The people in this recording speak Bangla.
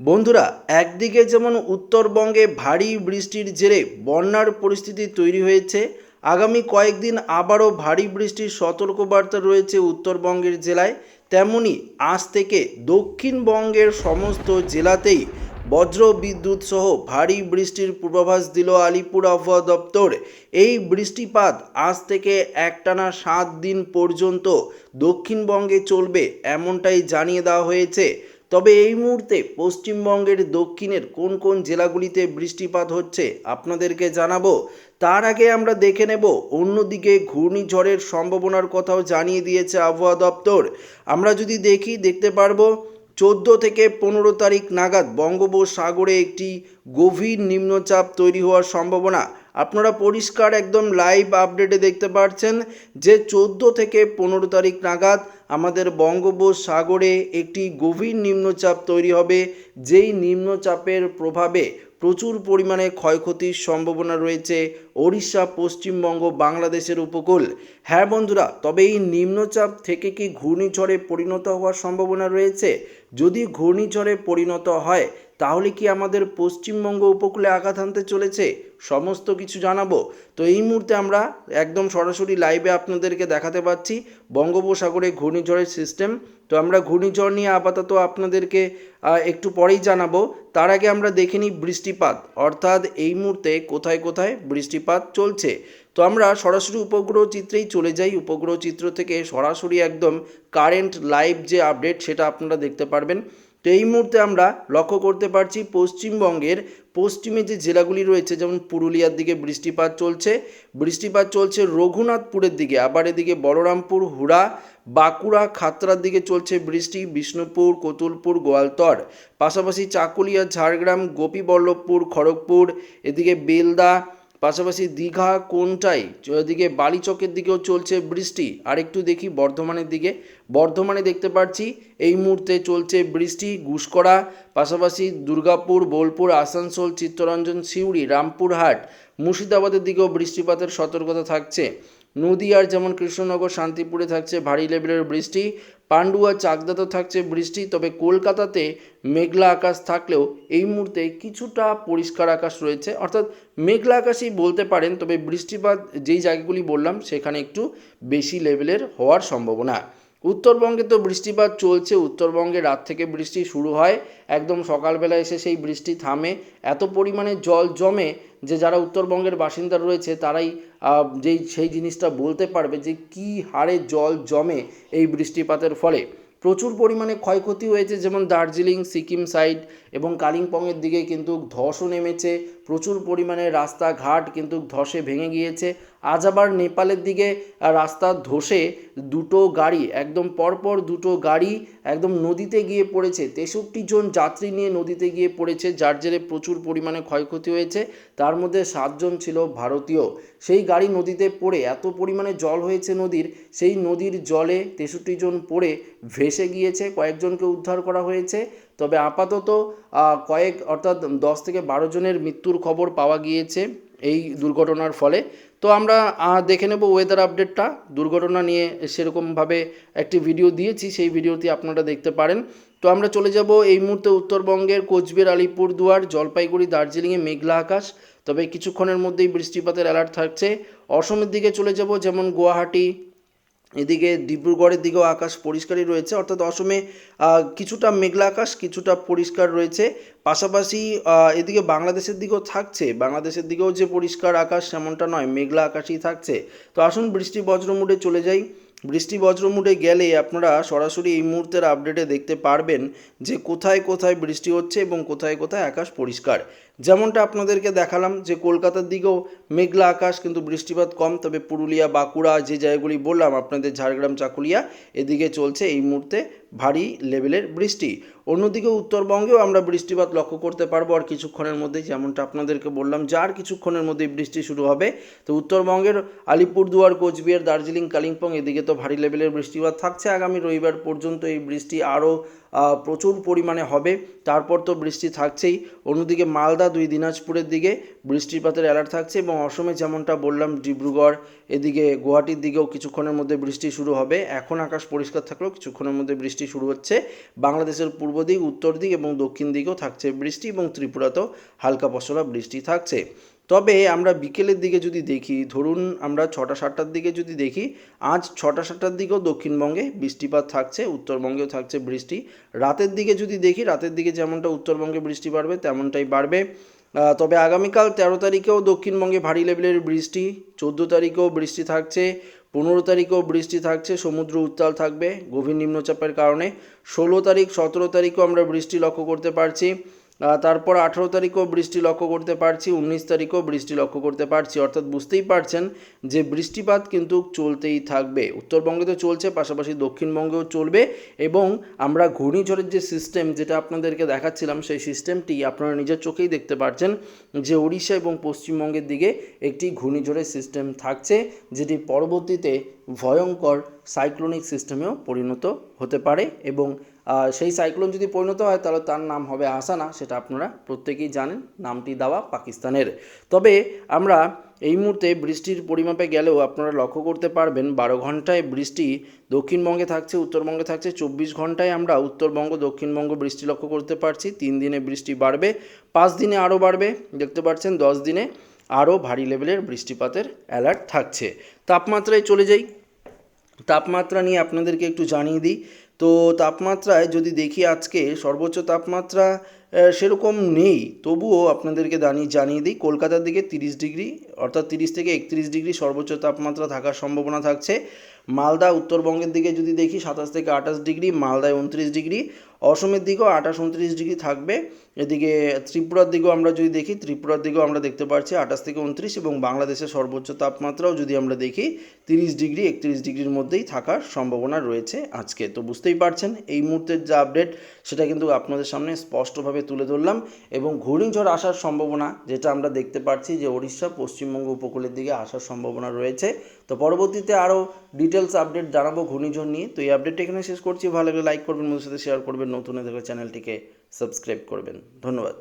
বন্ধুরা, একদিকে যেমন উত্তরবঙ্গে ভারী বৃষ্টির জেরে বন্যার পরিস্থিতি তৈরি হয়েছে, আগামী কয়েকদিন আবারও ভারী বৃষ্টির সতর্কবার্তা রয়েছে উত্তরবঙ্গের জেলায়, তেমনি আজ থেকে দক্ষিণবঙ্গের সমস্ত জেলাতেই বজ্র বিদ্যুৎ সহ ভারী বৃষ্টির পূর্বাভাস দিল আলিপুর আবহাওয়া দপ্তর। এই বৃষ্টিপাত আজ থেকে একটানা সাত দিন পর্যন্ত দক্ষিণবঙ্গে চলবে এমনটাই জানিয়ে দেওয়া হয়েছে তবে এই মুহূর্তে পশ্চিমবঙ্গের দক্ষিণের কোন কোন জেলাগুলিতে বৃষ্টিপাত হচ্ছে আপনাদেরকে জানাব। তার আগে আমরা দেখে নেব, অন্যদিকে ঘূর্ণিঝড়ের সম্ভাবনার কথাও জানিয়ে দিয়েছে আবহাওয়া দপ্তর। আমরা যদি দেখি, দেখতে পারব চোদ্দ থেকে পনেরো তারিখ নাগাদ বঙ্গোপসাগরে একটি গভীর নিম্নচাপ তৈরি হওয়ার সম্ভাবনা। আপনারা পরিষ্কার একদম লাইভ আপডেটে দেখতে পাচ্ছেন যে চোদ্দ থেকে পনেরো তারিখ নাগাদ আমাদের বঙ্গোপসাগরে একটি গভীর নিম্নচাপ তৈরি হবে। যেই নিম্নচাপের প্রভাবে প্রচুর পরিমাণে ক্ষয়ক্ষতির সম্ভাবনা রয়েছে ওড়িশা, পশ্চিমবঙ্গ, বাংলাদেশের উপকূল। হ্যাঁ বন্ধুরা, তবে এই নিম্নচাপ থেকে কি ঘূর্ণিঝড়ে পরিণত হওয়ার সম্ভাবনা রয়েছে? যদি ঘূর্ণিঝড়ে পরিণত হয় তাহলে কি আমাদের পশ্চিমবঙ্গ উপকূলে আঘাত আনতে চলেছে? সমস্ত কিছু জানাব। তো এই মুহূর্তে আমরা একদম সরাসরি লাইভে আপনাদেরকে দেখাতে পাচ্ছি বঙ্গোপসাগরে ঘূর্ণিঝড়ের সিস্টেম তো আমরা ঘূর্ণিঝড় নিয়ে আপাতত আপনাদেরকে একটু পরেই জানাব। তার আগে আমরা দেখে নিই বৃষ্টিপাত। অর্থাৎ এই মুহূর্তে কোথায় কোথায় বৃষ্টিপাত চলছে? তো আমরা সরাসরি উপগ্রহ চিত্রেই চলে যাই। উপগ্রহ চিত্র থেকে সরাসরি একদম কারেন্ট লাইভ যে আপডেট সেটা আপনারা দেখতে পারবেন। তো এই মুহূর্তে আমরা লক্ষ্য করতে পারছি পশ্চিমবঙ্গের পশ্চিমে যে জেলাগুলি রয়েছে, যেমন পুরুলিয়ার দিকে বৃষ্টিপাত চলছে। বৃষ্টিপাত চলছে রঘুনাথপুরের দিকে, আবার এদিকে বলরামপুর, হুড়া, বাঁকুড়া, খাতড়ার দিকে চলছে বৃষ্টি, বিষ্ণুপুর, কতুলপুর, গোয়ালতর। পাশাপাশি চাকুলিয়া, ঝাড়গ্রাম, গোপীবল্লভপুর, খড়গপুর, এদিকে বেলদা পাশাপাশি দীঘা কোনটাই? ওদিকে বালিচকের দিকেও চলছে বৃষ্টি। আর একটু দেখি বর্ধমানের দিকে। বর্ধমানে দেখতে পাচ্ছি এই মুহূর্তে চলছে বৃষ্টি ঘুষকরা পাশাপাশি দুর্গাপুর, বোলপুর, আসানসোল, চিত্তরঞ্জন, সিউড়ি, রামপুরহাট, মুর্শিদাবাদের দিকেও বৃষ্টিপাতের সতর্কতা থাকছে। নদীয়ার যেমন কৃষ্ণনগর, শান্তিপুরে থাকছে ভারী লেভেলের বৃষ্টি। পান্ডুয়া তো থাকছে বৃষ্টি, তবে কলকাতাতে মেঘলা আকাশ থাকলেও এই মুহূর্তে কিছুটা পরিষ্কার আকাশ রয়েছে। অর্থাৎ মেঘলা আকাশই বলতে পারেন, তবে বৃষ্টিপাত যেই জায়গাগুলি বললাম, সেখানে একটু বেশি লেভেলের হওয়ার সম্ভাবনা। উত্তরবঙ্গে তো বৃষ্টিপাত চলছে, উত্তরবঙ্গে রাত থেকে বৃষ্টি শুরু হয়। একদম সকালবেলা এসে সেই বৃষ্টি থামে। এত পরিমাণে জল জমে যে যারা উত্তরবঙ্গের বাসিন্দা রয়েছে, তারাই যেই, সেই জিনিসটা বলতে পারবে যে কী হারে জল জমে এই বৃষ্টিপাতের ফলে। প্রচুর পরিমাণে ক্ষয়ক্ষতি হয়েছে, যেমন দার্জিলিং, সিকিম সাইড এবং কালিম্পংয়ের দিকে কিন্তু ধসও নেমেছে। প্রচুর পরিমাণে রাস্তাঘাট কিন্তু ধসে ভেঙে গিয়েছে। আজ আবার নেপালের দিকে রাস্তা ধসে দুটো গাড়ি, একদম পরপর দুটো গাড়ি একদম নদীতে গিয়ে পড়েছে। তেষট্টি জন যাত্রী নিয়ে নদীতে গিয়ে পড়েছে, যার জেরে প্রচুর পরিমাণে ক্ষয়ক্ষতি হয়েছে। তার মধ্যে সাতজন ছিল ভারতীয়। সেই গাড়ি নদীতে পড়ে, এত পরিমাণে জল হয়েছে নদীর, সেই নদীর জলে তেষট্টি জন পড়ে ভেসে গিয়েছে, কয়েকজনকে উদ্ধার করা হয়েছে। তবে আপাতত কয়েক অর্থাৎ দশ থেকে বারো জনের মৃত্যুর খবর পাওয়া গিয়েছে। এই দুর্ঘটনার ফলে। তো আমরা দেখে নেব ওয়েদার আপডেটটা দুর্ঘটনা নিয়ে সেরকমভাবে একটি ভিডিও দিয়েছি, সেই ভিডিওটি আপনারা দেখতে পারেন। তো আমরা চলে যাব এই মুহূর্তে উত্তরবঙ্গের কোচবিহার, আলিপুরদুয়ার, জলপাইগুড়ি, দার্জিলিংয়ে মেঘলা আকাশ। তবে কিছুক্ষণের মধ্যেই বৃষ্টিপাতের অ্যালার্ট থাকছে। অসমের দিকে চলে যাব, যেমন গুয়াহাটি এদিকে ডিব্রুগড়ের দিকেও আকাশ পরিষ্কারই রয়েছে, অর্থাৎ অসমে কিছুটা মেঘলা আকাশ, কিছুটা পরিষ্কার রয়েছে। পাশাপাশি এদিকে বাংলাদেশের দিকেও থাকছে, বাংলাদেশের দিকেও যে পরিষ্কার আকাশ তেমনটা নয়, মেঘলা আকাশই থাকছে। তো আসুন বৃষ্টি বজ্র মুডে চলে যাই। বৃষ্টি বজ্র মুডে গেলে আপনারা সরাসরি এই মুহূর্তের আপডেটে দেখতে পারবেন যে কোথায় কোথায় বৃষ্টি হচ্ছে এবং কোথায় কোথায় আকাশ পরিষ্কার। যেমনটা আপনাদেরকে দেখালাম যে কলকাতার দিকেও মেঘলা আকাশ, কিন্তু বৃষ্টিপাত কম। তবে পুরুলিয়া, বাঁকুড়া যে জায়গাগুলি বললাম, আপনাদের ঝাড়গ্রাম, চাকুলিয়া, এদিকে চলছে এই মুহূর্তে ভারী লেভেলের বৃষ্টি। অন্যদিকে উত্তরবঙ্গেও আমরা বৃষ্টিপাত লক্ষ্য করতে পারব আর কিছুক্ষণের মধ্যেই যেমনটা আপনাদেরকে বললাম, যার কিছুক্ষণের মধ্যেই বৃষ্টি শুরু হবে। তো উত্তরবঙ্গের আলিপুরদুয়ার, কোচবিহার, দার্জিলিং, কালিম্পং, এদিকে তো ভারী লেভেলের বৃষ্টিপাত থাকছে। আগামী রবিবার পর্যন্ত এই বৃষ্টি আরও প্রচুর পরিমাণে হবে। তারপর তো বৃষ্টি থাকছেই। অন্যদিকে মালদা দুই, দিনাজপুরের দিকে বৃষ্টিপাতের অ্যালার্ট থাকছে এবং অসমে যেমনটা বললাম, ডিব্রুগড়, এদিকে গুয়াহাটির দিকেও কিছুক্ষণের মধ্যে বৃষ্টি শুরু হবে। এখন আকাশ পরিষ্কার থাকলেও কিছুক্ষণের মধ্যে বৃষ্টি শুরু হচ্ছে। বাংলাদেশের পূর্ব দিক, উত্তর দিক এবং দক্ষিণ দিকেও থাকছে বৃষ্টি এবং ত্রিপুরাতেও হালকা পশলা বৃষ্টি থাকছে। তবে আমরা বিকেলের দিকে যদি দেখি, ধরুন আমরা ছটা সাতটার দিকে যদি দেখি, আজ ছটা সাতটার দিকেও দক্ষিণবঙ্গে বৃষ্টিপাত থাকছে, উত্তরবঙ্গেও থাকছে বৃষ্টি। রাতের দিকে যদি দেখি, রাতের দিকে যেমনটা উত্তরবঙ্গে বৃষ্টি বাড়বে, তেমনটাই বাড়বে। তবে আগামীকাল তেরো তারিখেও দক্ষিণবঙ্গে ভারী লেভেলের বৃষ্টি, চোদ্দ তারিখেও বৃষ্টি থাকছে, পনেরো তারিখেও বৃষ্টি থাকছে, সমুদ্র উত্তাল থাকবে গভীর নিম্নচাপের কারণে। ষোলো তারিখ, সতেরো তারিখও আমরা বৃষ্টি লক্ষ্য করতে পারছি। তারপর আঠেরো তারিখও বৃষ্টি লক্ষ্য করতে পারছি, উনিশ তারিখও বৃষ্টি লক্ষ্য করতে পারছি। অর্থাৎ বুঝতেই পারছেন যে বৃষ্টিপাত কিন্তু চলতেই থাকবে। উত্তরবঙ্গে তো চলছে, পাশাপাশি দক্ষিণবঙ্গেও চলবে এবং আমরা ঘূর্ণিঝড়ের যে সিস্টেম যেটা আপনাদেরকে দেখাচ্ছিলাম, সেই সিস্টেমটি আপনারা নিজের চোখেই দেখতে পাচ্ছেন যে ওড়িশা এবং পশ্চিমবঙ্গের দিকে একটি ঘূর্ণিঝড়ের সিস্টেম থাকছে, যেটি পরবর্তীতে ভয়ঙ্কর সাইক্লোনিক সিস্টেমেও পরিণত হতে পারে এবং সেই সাইক্লোন যদি পরিণত হয় তাহলে তার নাম হবে আসানা, সেটা আপনারা প্রত্যেকেই জানেন, নামটি দেওয়া পাকিস্তানের। তবে আমরা এই মুহূর্তে বৃষ্টির পরিমাপে গেলেও আপনারা লক্ষ্য করতে পারবেন, বারো ঘন্টায় বৃষ্টি দক্ষিণবঙ্গে থাকছে, উত্তরবঙ্গে থাকছে, চব্বিশ ঘন্টায় আমরা উত্তরবঙ্গ, দক্ষিণবঙ্গ বৃষ্টি লক্ষ্য করতে পারছি, তিন দিনে বৃষ্টি বাড়বে, পাঁচ দিনে আরও বাড়বে, দেখতে পাচ্ছেন দশ দিনে আরও ভারী লেভেলের বৃষ্টিপাতের অ্যালার্ট থাকছে। তাপমাত্রায় চলে যাই। তাপমাত্রা নিয়ে আপনাদেরকে একটু জানিয়ে দিই। তো তাপমাত্রায় যদি দেখি আজকে সর্বোচ্চ তাপমাত্রা সেরকম নেই। তবুও আপনাদেরকে জানিয়ে জানিয়ে দিই, কলকাতার দিকে তিরিশ ডিগ্রি, অর্থাৎ তিরিশ থেকে একত্রিশ ডিগ্রি সর্বোচ্চ তাপমাত্রা থাকার সম্ভাবনা থাকছে। মালদা, উত্তরবঙ্গের দিকে যদি দেখি, সাতাশ থেকে আঠাশ ডিগ্রি, মালদায় উনত্রিশ ডিগ্রি, অসমের দিকেও আঠাশ উনত্রিশ ডিগ্রি থাকবে। এদিকে ত্রিপুরার দিকেও আমরা যদি দেখি, ত্রিপুরার দিকেও আমরা দেখতে পাচ্ছি আঠাশ থেকে উনত্রিশ এবং বাংলাদেশের সর্বোচ্চ তাপমাত্রাও যদি আমরা দেখি, তিরিশ ডিগ্রি, একত্রিশ ডিগ্রির মধ্যেই থাকার সম্ভাবনা রয়েছে আজকে। তো বুঝতেই পারছেন, এই মুহূর্তের যা আপডেট সেটা কিন্তু আপনাদের সামনে স্পষ্টভাবে তুলে ধরলাম এবং ঘূর্ণিঝড় আসার সম্ভাবনা যেটা আমরা দেখতে পাচ্ছি যে ওড়িশা, পশ্চিমবঙ্গ উপকূলের দিকে আসার সম্ভাবনা রয়েছে। তো পরবর্তীতে আরও ডিটেলস আপডেট জানাব ঘূর্ণিঝড় নিয়ে। তো এই আপডেটটা এখানে শেষ করছি। ভালো লাগলে লাইক করবেন মধ্যে সাথে শেয়ার করবেন। নতুন দেখে চ্যানেলটিকে সাবস্ক্রাইব করবেন। ধন্যবাদ।